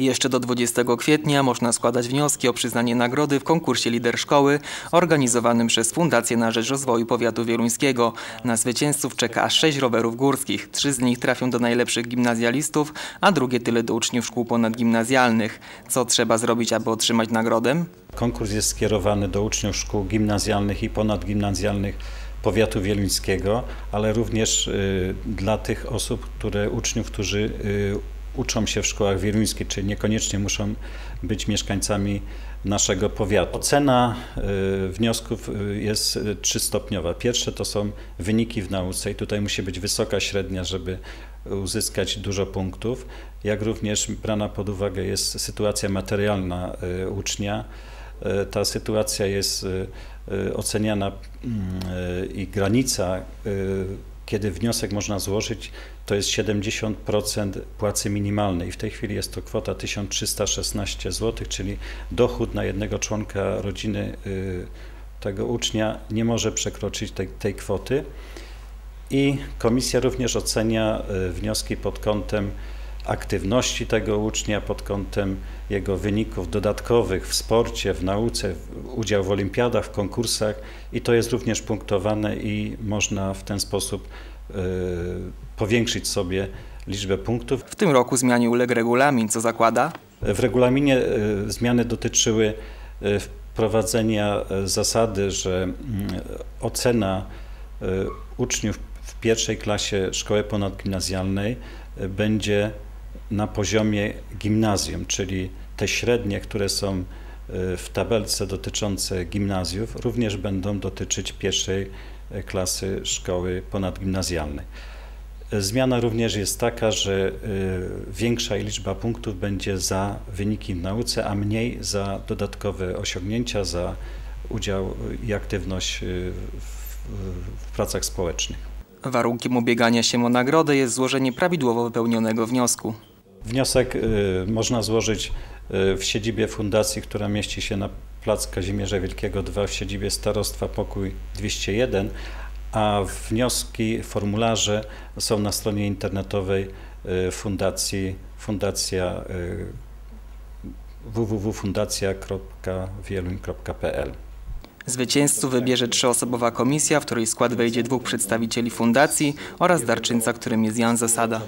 Jeszcze do 20 kwietnia można składać wnioski o przyznanie nagrody w konkursie Lider Szkoły organizowanym przez Fundację na Rzecz Rozwoju Powiatu Wieluńskiego. Na zwycięzców czeka aż 6 rowerów górskich. Trzy z nich trafią do najlepszych gimnazjalistów, a drugie tyle do uczniów szkół ponadgimnazjalnych. Co trzeba zrobić, aby otrzymać nagrodę? Konkurs jest skierowany do uczniów szkół gimnazjalnych i ponadgimnazjalnych powiatu wieluńskiego, ale również y, dla tych osób, które uczniów, którzy y, uczą się w szkołach wieluńskich, czyli niekoniecznie muszą być mieszkańcami naszego powiatu. Ocena y, wniosków jest trzystopniowa. Pierwsze to są wyniki w nauce i tutaj musi być wysoka średnia, żeby uzyskać dużo punktów, jak również brana pod uwagę jest sytuacja materialna ucznia, ta sytuacja jest oceniana mm, i granica, kiedy wniosek można złożyć, to jest 70% płacy minimalnej. W tej chwili jest to kwota 1316 zł, czyli dochód na jednego członka rodziny tego ucznia nie może przekroczyć tej, tej kwoty. I komisja również ocenia wnioski pod kątem aktywności tego ucznia pod kątem jego wyników dodatkowych w sporcie, w nauce, udział w olimpiadach, w konkursach i to jest również punktowane i można w ten sposób y, powiększyć sobie liczbę punktów. W tym roku zmianie uległ regulamin, co zakłada? W regulaminie y, zmiany dotyczyły y, wprowadzenia zasady, że ocena uczniów w pierwszej klasie szkoły ponadgimnazjalnej będzie na poziomie gimnazjum, czyli te średnie, które są e, w tabelce dotyczące gimnazjów, również będą dotyczyć pierwszej e, klasy szkoły ponadgimnazjalnej. Zmiana również jest taka, że e, większa liczba punktów będzie za wyniki w nauce, a mniej za dodatkowe osiągnięcia, za udział i aktywność w, w pracach społecznych. Warunkiem ubiegania się o nagrodę jest złożenie prawidłowo wypełnionego wniosku. Wniosek y, można złożyć y, w siedzibie fundacji, która mieści się na plac Kazimierza Wielkiego 2 w siedzibie Starostwa Pokój 201, a wnioski, formularze są na stronie internetowej y, fundacji fundacja www.fundacja.wieluń.pl Zwycięzców wybierze trzyosobowa komisja, w której skład wejdzie dwóch przedstawicieli fundacji oraz darczyńca, którym jest Jan Zasada.